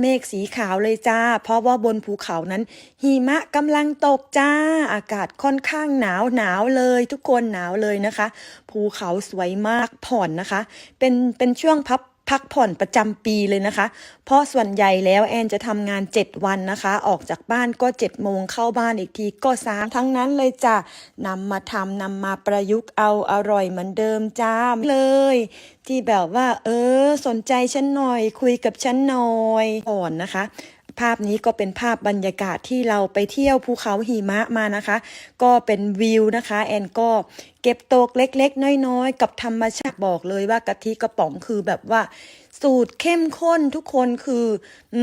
เมฆสีขาวเลยจ้า เพราะว่าบนภูเขานั้น หิมะกำลังตกจ้า อากาศค่อนข้างหนาวหนาวเลย ทุกคนหนาวเลยนะคะ ภูเขาสวยมากผ่อนนะคะ เป็นเป็นช่วงพับ พักผ่อนประจำปีเลยนะคะ เพราะส่วนใหญ่แล้วแอนจะทำงาน 7 วันนะคะ ออกจากบ้านก็ 7 โมงเข้าบ้านอีกทีก็สามทั้งนั้นเลยจ้ะนำมาทำนำมาประยุกต์เอาอร่อยเหมือนเดิมจ้าเลย ที่แบบว่า เออ สนใจฉันหน่อย คุยกับฉันหน่อยก่อนนะคะ ภาพนี้ก็เป็นภาพบรรยากาศที่เราไปเที่ยวภูเขาหิมะมานะคะ ก็เป็นวิวนะคะ แอนก็เก็บตกเล็กๆ น้อยๆ กับธรรมชาติบอกเลยว่ากะทิกระป๋องคือแบบว่า สูตรเข้มข้นทุกคนคือ อื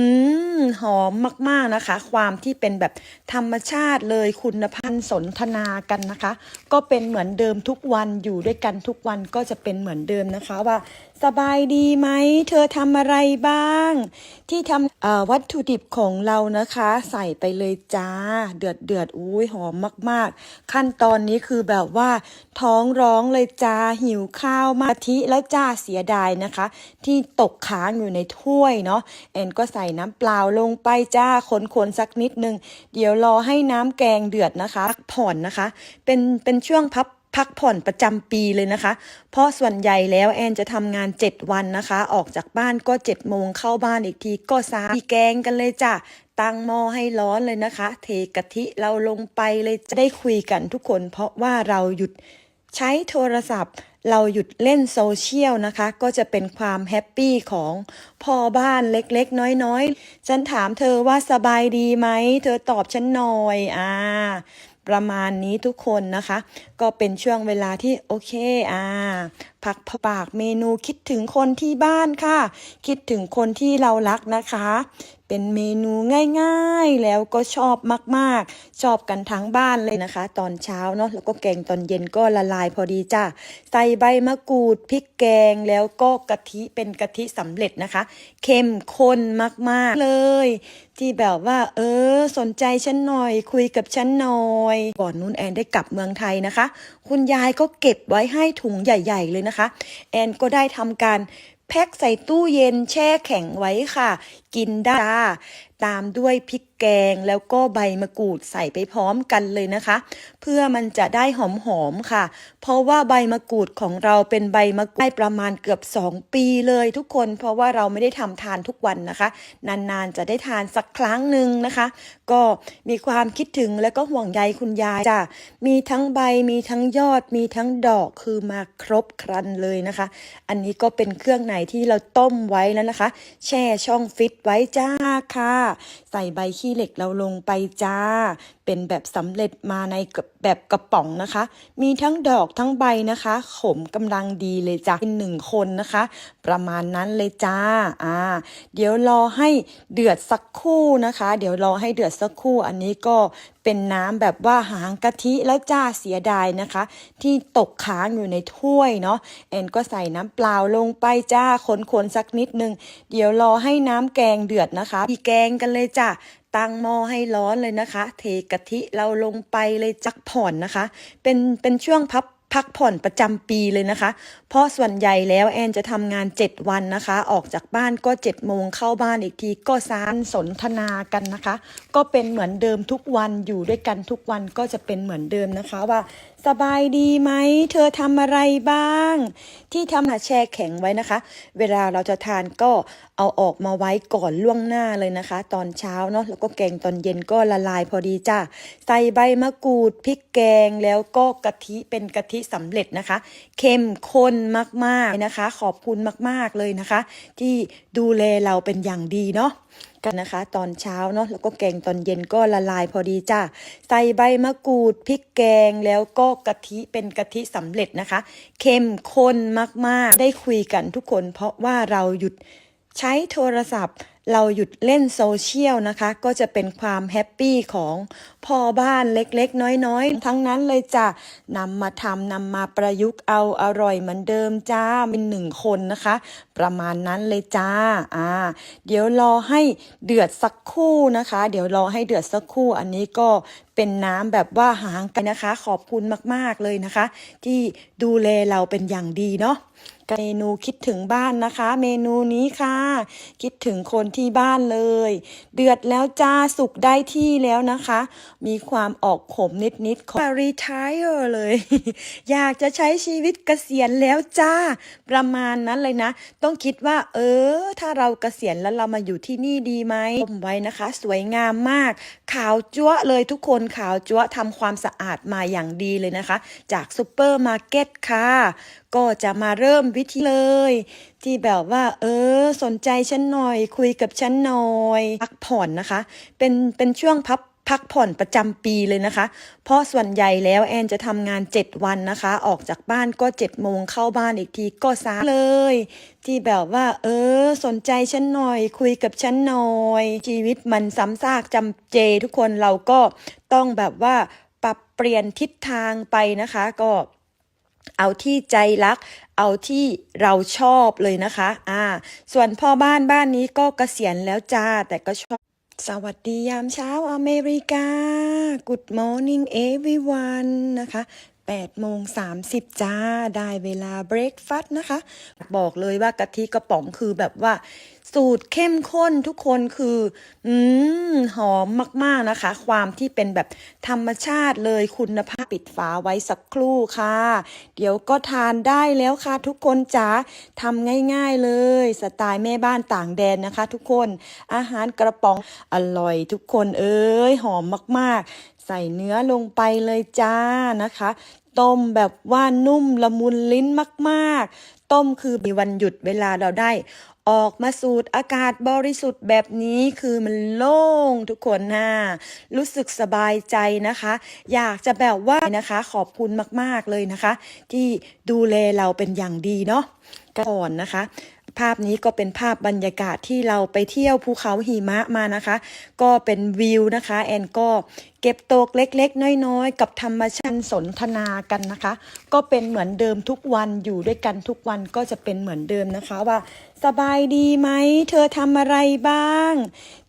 มหอมมากๆนะคะ ความที่เป็นแบบธรรมชาติเลยคุณภาพสนทนากันนะคะ ก็เป็นเหมือนเดิมทุกวันอยู่ด้วยกันทุกวันก็จะเป็นเหมือนเดิมนะคะว่า สบายดีไหม เธอทำอะไรบ้าง ที่ทำวัตถุดิบของเรานะคะ ใส่ไปเลยจ้า เดือดเดือดอุ้ยหอมมาก ๆ ขั้นตอนนี้คือแบบว่า ท้องร้องเลยจ้าหิวข้าวมาทิแล้วจ้าเสียดายนะคะ ที่ตกค้างอยู่ในถ้วยเนาะแอนก็ใส่น้ำเปล่าลงไปจ้าคนๆสักนิดนึง เดี๋ยวรอให้น้ำแกงเดือดนะคะพักผ่อนนะคะ เป็นเป็นช่วงพับพักผ่อนประจำปีเลยนะคะ เพราะส่วนใหญ่แล้วแอนจะทำงาน 7 วันนะคะ ออกจากบ้านก็7โมงเข้าบ้านอีกทีก็สามมีแกงกันเลยจ้ะตั้งหม้อให้ร้อนเลยนะคะ เทกะทิเราลงไปเลยจะได้คุยกันทุกคน เพราะว่าเราหยุดใช้โทรศัพท์ เราหยุดเล่นโซเชียลนะคะ ก็จะเป็นความแฮปปี้ของพ่อบ้านเล็กๆ น้อยๆ ฉันถามเธอว่าสบายดีไหม เธอตอบฉันหน่อยอ่าประมาณนี้ทุกคนนะคะ ก็เป็นช่วงเวลาที่โอเคอ่าพักปากเมนูคิดถึงคนที่บ้านค่ะ คิดถึงคนที่เรารักนะคะ เป็นเมนูง่ายๆ แล้วก็ชอบมากๆ ชอบกันทั้งบ้านเลยนะคะ ตอนเช้าเนาะแล้วก็แกงตอนเย็นก็ละลายพอดีจ้าใส่ใบมะกรูดพริกแกงแล้วก็กะทิเป็นกะทิสำเร็จนะคะ เข้มข้นมากๆเลย ที่แบบว่า เออ สนใจฉันหน่อย คุยกับฉันหน่อยก่อนนู้นแอนได้กลับเมืองไทยนะคะ คุณยายก็เก็บไว้ให้ถุงใหญ่ ๆ เลยนะคะ แอนก็ได้ทำการแพ็คใส่ตู้เย็นแช่แข็งไว้ค่ะ กินได้จ้าตามด้วยพริกแกงแล้วก็ใบมะกรูดใส่ไปพร้อมกันเลยนะคะ เพื่อมันจะได้หอมๆค่ะ เพราะว่าใบมะกรูดของเราเป็นใบมะกรูดได้ประมาณเกือบ 2 ปีเลยทุกคน เพราะว่าเราไม่ได้ทำทานทุกวันนะคะ นานๆจะได้ทานสักครั้งหนึ่งนะคะ ก็มีความคิดถึงแล้วก็ห่วงใยคุณยายจ้ะมีทั้งใบมีทั้งยอดมีทั้งดอกคือมาครบครันเลยนะคะ อันนี้ก็เป็นเครื่องในที่เราต้มไว้แล้วนะคะ แช่ช่องฟิตไว้จ้าค่ะ ใส่ใบขี้เหล็กเราลงไปจ้า เป็นแบบสำเร็จมาในแบบกระป๋องนะคะ มีทั้งดอกทั้งใบนะคะ ขมกำลังดีเลยจ้าเป็นหนึ่งคนนะคะ ประมาณนั้นเลยจ้าอ่า เดี๋ยวรอให้เดือดสักคู่นะคะ เดี๋ยวรอให้เดือดสักคู่ อันนี้ก็เป็นน้ำแบบว่าหางกะทิแล้วจ้าเสียดายนะคะ ที่ตกค้างอยู่ในถ้วยเนาะแอนก็ใส่น้ำเปล่าลงไปจ้าคนๆสักนิดนึง เดี๋ยวรอให้น้ำแกงเดือดนะคะมีแกงกันเลยจ้า ตั้งหม้อให้ร้อนเลยนะคะ เทกะทิเราลงไปเลยจักผ่อนนะคะ เป็นเป็นช่วงพับ พักผ่อนประจำปีเลยนะคะ เพราะส่วนใหญ่แล้วแอนจะทำงาน 7 วันนะคะ ออกจากบ้านก็7โมงเข้าบ้านอีกทีก็สานสนทนากันนะคะ ก็เป็นเหมือนเดิมทุกวันอยู่ด้วยกันทุกวันก็จะเป็นเหมือนเดิมนะคะว่าสบายดีไหม เธอทำอะไรบ้าง ที่ทำหาแช่แข็งไว้นะคะ เวลาเราจะทานก็เอาออกมาไว้ก่อนล่วงหน้าเลยนะคะ ตอนเช้าเนาะแล้วก็แกงตอนเย็นก็ละลายพอดีจ้าใส่ใบมะกรูดพริกแกงแล้วก็กะทิเป็นกะทิสำเร็จนะคะ เข้มข้นมากๆนะคะ ขอบคุณมากๆเลยนะคะ ที่ดูแลเราเป็นอย่างดีเนาะกันนะคะ ตอนเช้าเนาะแล้วก็แกงตอนเย็นก็ละลายพอดีจ้าใส่ใบมะกรูดพริกแกงแล้วก็กะทิเป็นกะทิสำเร็จนะคะ เข้มข้นมากๆ ได้คุยกันทุกคนเพราะว่าเราหยุด ใช้โทรศัพท์ เราหยุดเล่นโซเชียลนะคะ ก็จะเป็นความแฮปปี้ของพ่อบ้านเล็กๆ น้อยๆ ทั้งนั้นเลยจ้ะนำมาทำนำมาประยุกต์เอาอร่อยเหมือนเดิมจ้าเป็นหนึ่งคนนะคะ ประมาณนั้นเลยจ้าอ่า เดี๋ยวรอให้เดือดสักคู่นะคะ เดี๋ยวรอให้เดือดสักคู่อันนี้ก็เป็นน้ำแบบว่าหางกันนะคะ ขอบคุณมากๆเลยนะคะ ที่ดูแลเราเป็นอย่างดีเนาะ เมนูคิดถึงบ้านนะคะ เมนูนี้ค่ะ คิดถึงคนที่บ้านเลย เดือดแล้วจ้าสุกได้ที่แล้วนะคะ มีความออกขมนิดๆของ retire เลย อยากจะใช้ชีวิตเกษียณแล้วจ้า ประมาณนั้นเลยนะ ต้องคิดว่า เออ ถ้าเราเกษียณแล้วเรามาอยู่ที่นี่ดีไหมชมไว้นะคะ สวยงามมาก ขาวจั๊วเลยทุกคนขาวจั๊วทำความสะอาดมาอย่างดีเลยนะคะ จากซูเปอร์มาร์เก็ตค่ะ ก็จะมาเริ่มวิธีเลย ที่แบบว่า เออ สนใจฉันหน่อย คุยกับฉันหน่อยพักผ่อนนะคะ เป็นเป็นช่วงพักพักผ่อนประจำปีเลยนะคะ เพราะส่วนใหญ่แล้วแอนจะทำงาน 7 วันนะคะ ออกจากบ้านก็7โมงเข้าบ้านอีกทีก็สามเลย ที่แบบว่า เออ สนใจฉันหน่อย คุยกับฉันหน่อย ชีวิตมันซ้ำซากจำเจ ทุกคนเราก็ต้องแบบว่าปรับเปลี่ยนทิศทางไปนะคะ ก็ เอาที่ใจรัก เอาที่เราชอบเลยนะคะ อ่า ส่วนพ่อบ้านบ้านนี้ก็เกษียณแล้วจ้า แต่ก็ชอบ สวัสดียามเช้าอเมริกา Good morning everyone นะคะ 8โมง30 จ้า ได้เวลาเบรกฟาสต์นะคะ บอกเลยว่ากะทิกระป๋องคือแบบว่า สูตรเข้มข้นทุกคนคือ อืม หอมมาก ๆนะคะ ความที่เป็นแบบธรรมชาติเลยคุณภาพปิดฝาไว้สักครู่ค่ะ เดี๋ยวก็ทานได้แล้วค่ะ ทุกคนจ๋าทำง่าย ๆเลย สไตล์แม่บ้านต่างแดนนะคะ ทุกคนอาหารกระป๋องอร่อยทุกคนเอ้ยหอมมาก ๆ ใส่เนื้อลงไปเลยจ้านะคะ ต้มแบบว่านุ่มละมุนลิ้นมาก ๆ ต้มคือมีวันหยุดเวลาเราได้ ออกมาสูดอากาศบริสุทธิ์แบบนี้คือมันโล่งทุกคนนะรู้สึกสบายใจนะคะ อยากจะแบบว่านะคะ ขอบคุณมาก ๆ เลยนะคะ ที่ดูแลเราเป็นอย่างดีเนาะก่อนนะคะ ภาพนี้ก็เป็นภาพบรรยากาศที่เราไปเที่ยวภูเขาหิมะมานะคะ ก็เป็นวิวนะคะ แอนก็เก็บตกเล็กๆ น้อยๆ กับธรรมชาติสนทนากันนะคะ ก็เป็นเหมือนเดิมทุกวันอยู่ด้วยกันทุกวันก็จะเป็นเหมือนเดิมนะคะว่า สบายดีไหม เธอทำอะไรบ้าง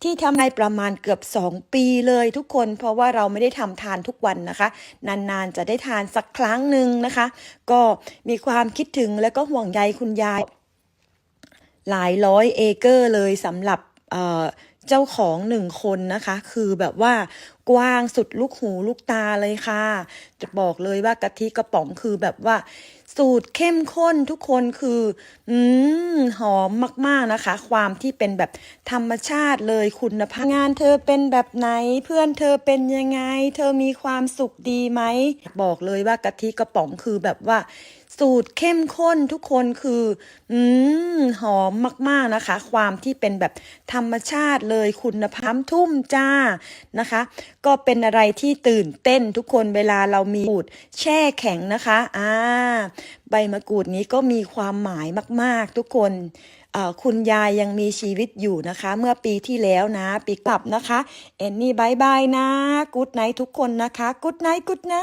ที่ทำในประมาณเกือบ 2 ปีเลยทุกคนเพราะว่าเราไม่ได้ทำทานทุกวันนะคะ นานๆจะได้ทานสักครั้งหนึ่งนะคะ ก็มีความคิดถึงและก็ห่วงใยคุณยาย หลายร้อยเอเกอร์เลยสำหรับเจ้าของหนึ่งคนนะคะ คือแบบว่ากว้างสุดลูกหูลูกตาเลยค่ะ จะบอกเลยว่ากะทิกระป๋องคือแบบว่า สูตรเข้มข้นทุกคนคืออืมหอมมาก ๆนะคะ ความที่เป็นแบบธรรมชาติเลยคุณภาพงานเธอเป็นแบบไหน เพื่อนเธอเป็นยังไง เธอมีความสุขดีไหม บอกเลยว่ากะทิกระป๋องคือแบบว่า สูตรเข้มข้นทุกคนคืออืมหอมมากๆนะคะ ความที่เป็นแบบธรรมชาติเลยคุณภาพทุ่มจ้านะคะ ก็เป็นอะไรที่ตื่นเต้นทุกคนเวลาเรามีมะกรูดแช่แข็งนะคะอ่าใบมะกรูดนี้ก็มีความหมายมาก ๆ ทุกคนคุณยายยังมีชีวิตอยู่นะคะ เมื่อปีที่แล้วนะ ปีกลับนะคะ เอนนี่บายบายนะกูดไนทุกคนนะคะกูดไนกูดไน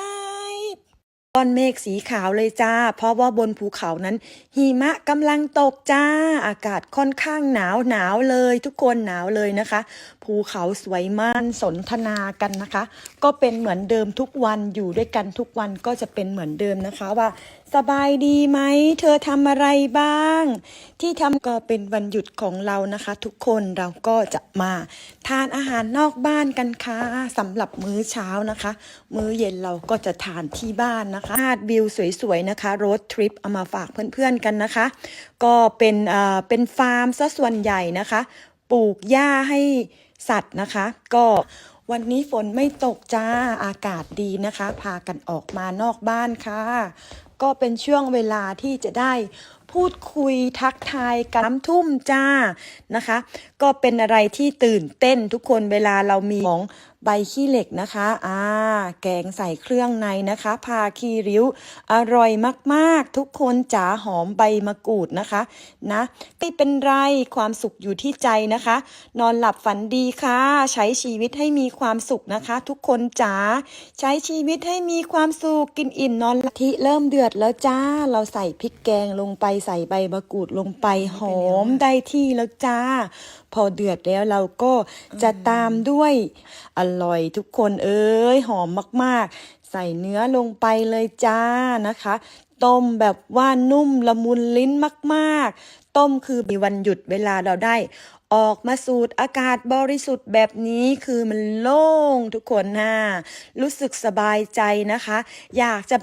ก้อนเมฆสีขาวเลยจ้า เพราะว่าบนภูเขานั้น หิมะกำลังตกจ้า อากาศค่อนข้างหนาวหนาวเลย ทุกคนหนาวเลยนะคะ ภูเขาสวยมากสนทนากันนะคะ ก็เป็นเหมือนเดิมทุกวันอยู่ด้วยกันทุกวันก็จะเป็นเหมือนเดิมนะคะว่า สบายดีไหม เธอทำอะไรบ้าง ที่ทำก็เป็นวันหยุดของเรานะคะ ทุกคนเราก็จะมาทานอาหารนอกบ้านกันค่ะสำหรับมื้อเช้านะคะ มื้อเย็นเราก็จะทานที่บ้านนะคะหาดวิวสวยๆนะคะรถทริปเอามาฝากเพื่อนๆกันนะคะ ก็เป็นเอ่อเป็นฟาร์มซะส่วนใหญ่นะคะ ปลูกหญ้าให้สัตว์นะคะ ก็วันนี้ฝนไม่ตกจ้า อากาศดีนะคะ พากันออกมานอกบ้านค่ะ ก็เป็นช่วงเวลาที่จะได้พูดคุยทักทายกันน้ำทุ่มจ้านะคะ ก็เป็นอะไรที่ตื่นเต้นทุกคนเวลาเรามีของ ใบขี้เหล็กนะคะอ่าแกงใส่เครื่องในนะคะ พาคีริ้ว อร่อยมากๆ ทุกคนจ๋าหอมใบมะกรูดนะคะนะไม่เป็นไรความสุขอยู่ที่ใจนะคะ นอนหลับฝันดีค่ะ ใช้ชีวิตให้มีความสุขนะคะ ทุกคนจ๋าใช้ชีวิตให้มีความสุขกินอิ่มนอนหลับที่เริ่มเดือดแล้วจ้า เราใส่พริกแกงลงไปใส่ใบมะกรูดลงไปหอมได้ที่แล้วจ้า พอเดือดแล้วเราก็จะตามด้วยอร่อยทุกคนเอ้ยหอมมาก ๆ ใส่เนื้อลงไปเลยจ้านะคะ ต้มแบบว่านุ่มละมุนลิ้นมาก ๆ ต้มคือมีวันหยุดเวลาเราได้ออกมาสูดอากาศบริสุทธิ์แบบนี้คือมันโล่งทุกคนนะรู้สึกสบายใจนะคะ อยากจะแบบ